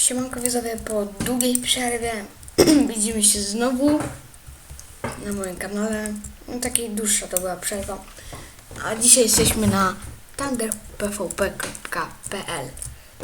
Siemanko widzowie, po długiej przerwie widzimy się znowu na moim kanale. No, takiej dłuższa to była przerwa. A dzisiaj jesteśmy na tangerpvp.pl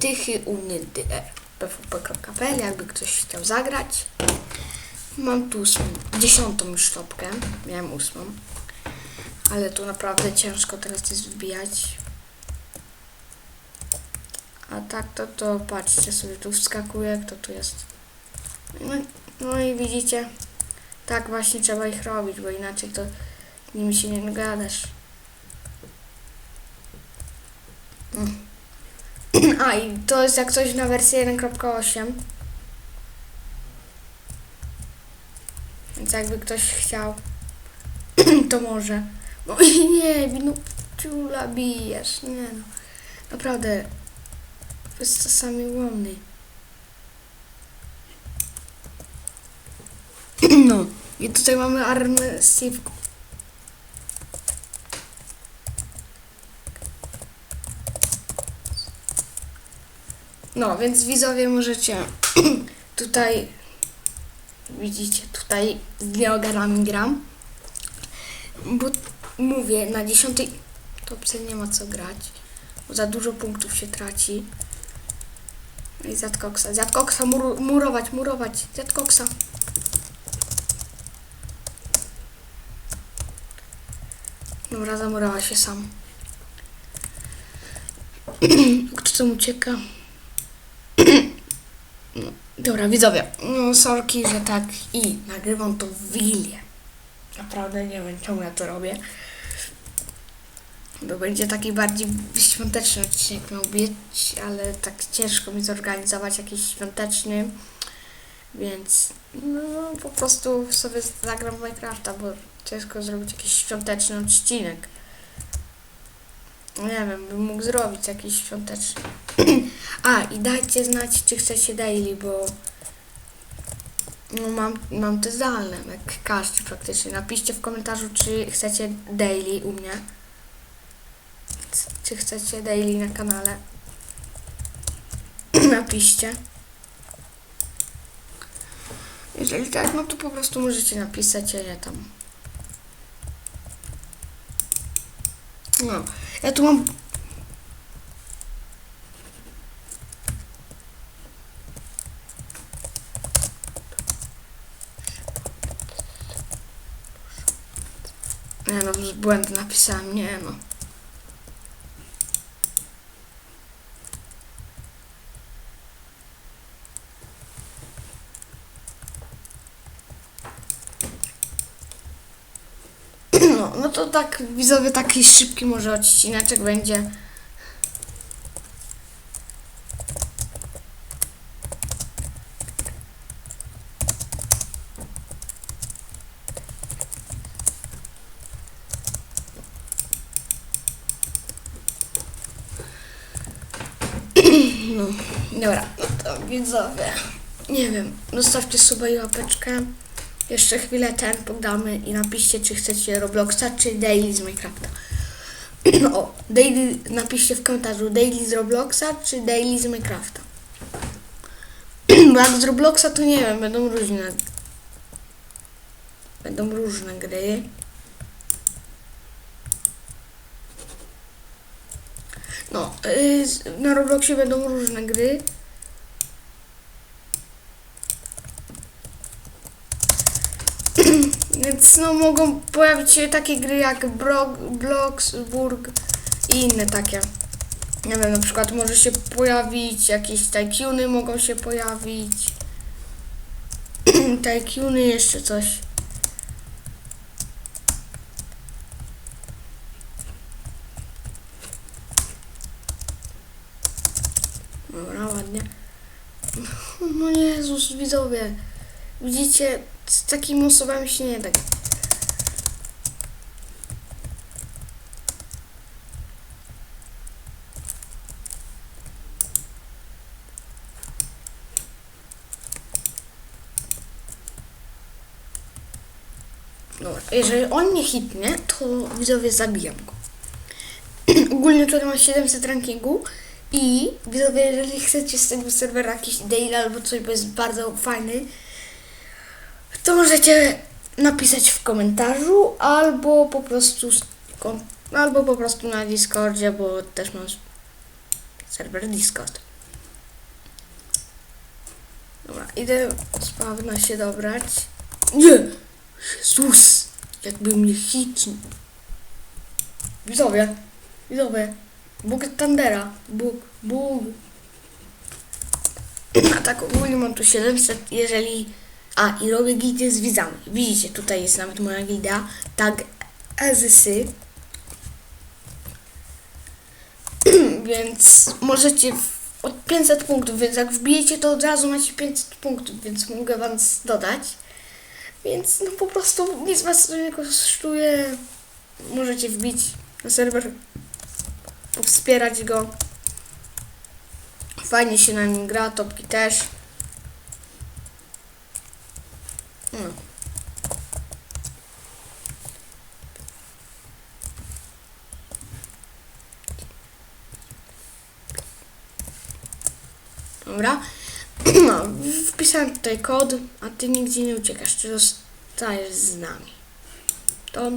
Tychy umny pvp.pl jakby ktoś chciał zagrać. Mam tu ósmą, dziesiątą już stopkę, miałem ósmą. Ale tu naprawdę ciężko teraz jest wbijać. Tak to, to patrzcie sobie, tu wskakuje, kto tu jest. No, no i widzicie, tak właśnie trzeba ich robić, bo inaczej to nimi się nie gadasz. Mm. A i to jest jak coś na wersję 1.8. Więc jakby ktoś chciał, to może. No nie, no ciula bijesz, nie no. Naprawdę, jest czasami łomny. No, i tutaj mamy armę Steve. No, więc widzowie możecie tutaj widzicie, tutaj z Neogarami gram. Bo mówię, na dziesiątej topce nie ma co grać. Bo za dużo punktów się traci. I Zjadkoksa. Zjadkoksa, mur, murować, murować. Zjadkoksa. Dobra, zamurowała się sam. Kto tam ucieka? No, dobra, widzowie. No, sorki, że tak i nagrywam to w Wigilię. Naprawdę nie wiem, czemu ja to robię. Bo będzie taki bardziej świąteczny odcinek miał być, ale tak ciężko mi zorganizować jakiś świąteczny, więc no, po prostu sobie zagram Minecrafta, bo ciężko zrobić jakiś świąteczny odcinek. Nie wiem, bym mógł zrobić jakiś świąteczny. A, i dajcie znać, czy chcecie daily, bo no mam, mam to zdalne, jak każdy praktycznie. Napiszcie w komentarzu, czy chcecie daily u mnie czy chcecie daily na kanale. Napiszcie. Jeżeli tak, no to po prostu możecie napisać, a ja tam. No, ja tu mam. Nie no, błędy napisałem, nie no no to tak, widzowie, taki szybki może odcineczek będzie. No, dobra, no to widzowie, nie wiem, zostawcie suba i łapeczkę. Jeszcze chwilę ten podamy i napiszcie, czy chcecie Robloxa, czy Daily z Minecrafta. o, Daily, napiszcie w komentarzu Daily z Robloxa, czy Daily z Minecrafta. Bo jak z Robloxa, to nie wiem, będą różne. Będą różne gry. No, yy, na Robloxie będą różne gry. Więc no mogą pojawić się takie gry jak Brok, Bloxburg i inne takie. Nie wiem, na przykład może się pojawić jakieś tycoony mogą się pojawić. tycoony jeszcze coś. Dobra, ładnie. No Jezus, widzowie. Widzicie, z takimi osobami się nie da. Dobra, jeżeli on nie hitnie, to widzowie zabijam go. Ogólnie tutaj mam 700 rankingu I widzowie, jeżeli chcecie z tego serwera jakiś daily albo coś, bo jest bardzo fajny, to możecie napisać w komentarzu albo po prostu albo po prostu na Discordzie, bo też mam serwer Discord. Dobra, idę sprawna się dobrać. Nie! Jezus! Jakby mnie hitnął. Widzowie, widzowie, Bóg Tandera, Bóg, Bóg. A tak ogólnie mam tu 700, jeżeli... A, i robię gildię z widzami. Widzicie, tutaj jest nawet moja gildia, tak Ezysy. więc możecie od 500 punktów, więc jak wbijecie to od razu macie 500 punktów, więc mogę wam dodać. Więc no po prostu nic was nie kosztuje. Możecie wbić na serwer, wspierać go. Fajnie się na nim gra, topki też. No. Dobra. No, wpisałem tutaj kod, a ty nigdzie nie uciekasz, czy zostajesz z nami. To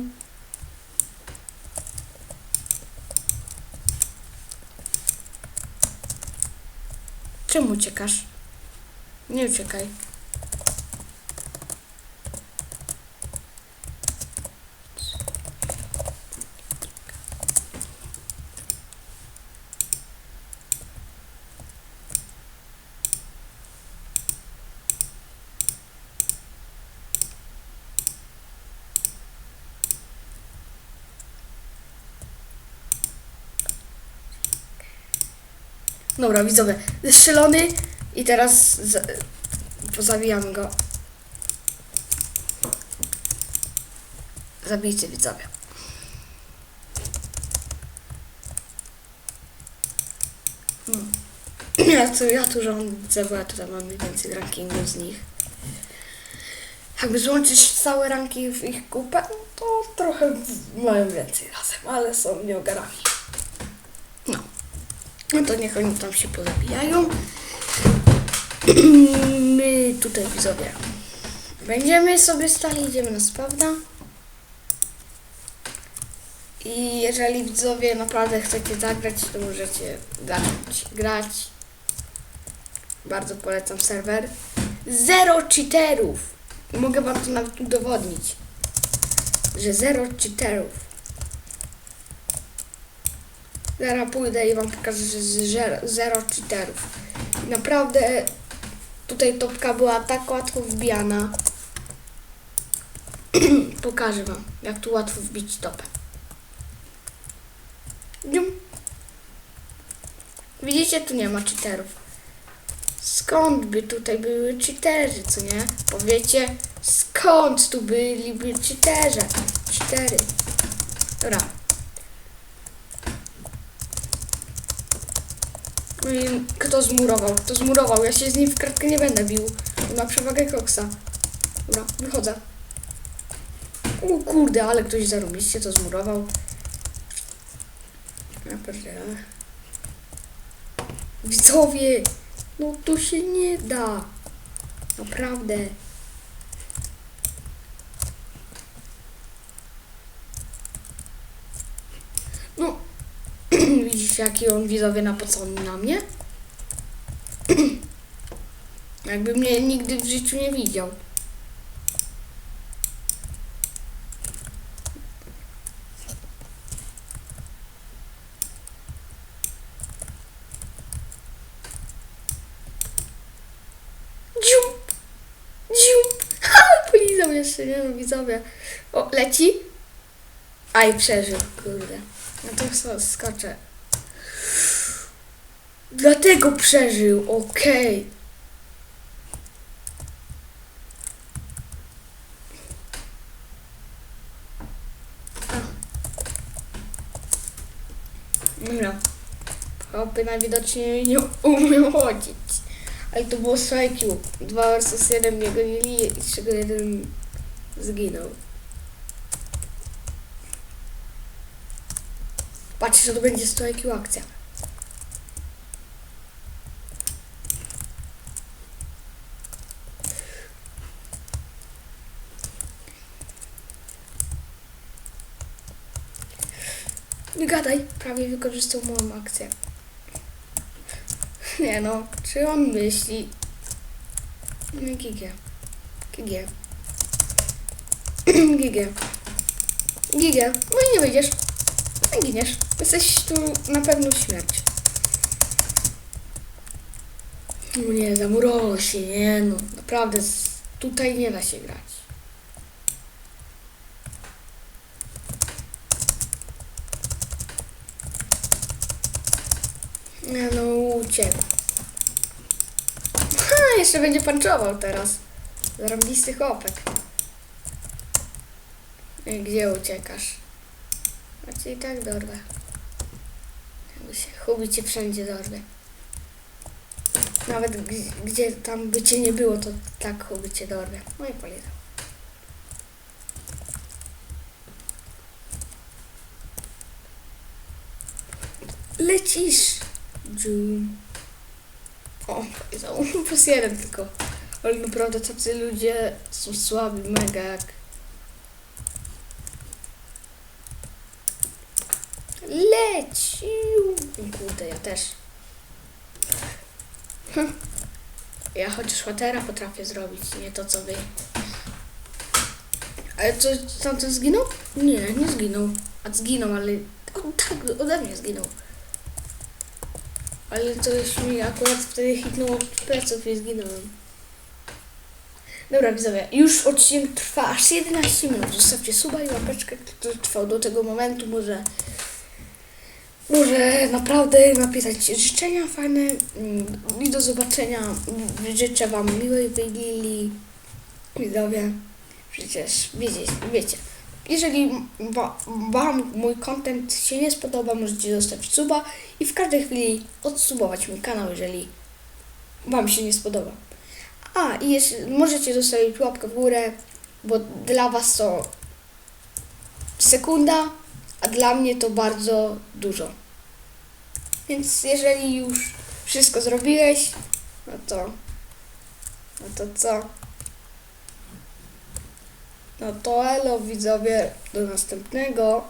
Czemu uciekasz? Nie uciekaj. Dobra, widzowie, strzelony i teraz z, pozabijamy go. Zabijcie widzowie. Hmm. Ja tu, ja tu rządzę, bo ja tutaj mam najwięcej rankingu z nich. Jakby złączyć całe ranki w ich kupę, to trochę mają więcej razem, ale są nieogarami. To niech oni tam się pozabijają. My tutaj widzowie będziemy sobie stali, idziemy na spawna. I jeżeli widzowie naprawdę chcecie zagrać, to możecie zacząć grać. Bardzo polecam serwer. Zero cheaterów! Mogę wam to nawet udowodnić, że zero cheaterów. Zaraz pójdę i wam pokażę, że jest zero, zero cheaterów. Naprawdę tutaj topka była tak łatwo wbijana. Pokażę wam, jak tu łatwo wbić topę. Widzicie, tu nie ma cheaterów. Skąd by tutaj były cheaterzy, co nie? Powiecie, skąd tu byliby cheaterzy? Cheatery. Dobra. Kto zmurował? Kto zmurował? Ja się z nim w kratkę nie będę bił. Ma przewagę koksa. Dobra, wychodzę. O kurde, ale ktoś zarobiście to zmurował. Ja pierdzielę. Widzowie! No to się nie da. Naprawdę. No, Widzicie, jaki on widzowie napocony na mnie? Jakby mnie nigdy w życiu nie widział. Jeszcze, nie no, widzowie. O, leci? Aj, przeżył, kurde. No to skoczę. Dlatego przeżył, okej. Dobra. Chłopy najwidoczniej nie umieją chodzić. Ale to było z IQ. 2 versus 1 mnie gonili z czego jeden zginął. Patrzcie, że to będzie 100 IQ akcja. Nie gadaj, prawie wykorzystał moją akcję. Nie no, czy on myśli? No gigę. Gigę. Gigę. Gigę. No i nie wyjdziesz. No giniesz. Jesteś tu na pewno śmierć. No nie, zamurowało się, nie no. Naprawdę, tutaj nie da się grać. Nie no, uciekł. Ha, jeszcze będzie panczował teraz. Zarobisty chłopek. Gdzie uciekasz? A i tak dorwę. Jakby się cię wszędzie dorwę. Nawet gdzie tam by cię nie było, to tak Hubi cię dorwę. No i polizał. Lecisz! Dzium. O, polizał. Plus jeden tylko. Ale naprawdę tacy ludzie są słabi, mega jak... Lecił! Kurde, ja też. Hm. Ja chociaż łatera potrafię zrobić, nie to co wy. Ale co, tamten zginął? Nie, nie zginął. A zginął, ale... O, tak, ode mnie zginął. Ale coś mi akurat wtedy hitnęło pleców i zginąłem. Dobra, widzowie, już odcinek trwa aż 11 minut. Zostawcie suba i łapeczkę, który trwał do tego momentu. Może, może naprawdę napisać życzenia fajne mm, i do zobaczenia. Życzę Wam miłej Wigilii, widzowie. Przecież wiecie, wiecie. Jeżeli wa- Wam mój content się nie spodoba, możecie zostawić suba i w każdej chwili odsubować mój kanał, jeżeli Wam się nie spodoba. A, i jeszcze możecie zostawić łapkę w górę, bo dla Was to sekunda, a dla mnie to bardzo dużo. Więc jeżeli już wszystko zrobiłeś, no to, no to co? No to elo widzowie, do następnego.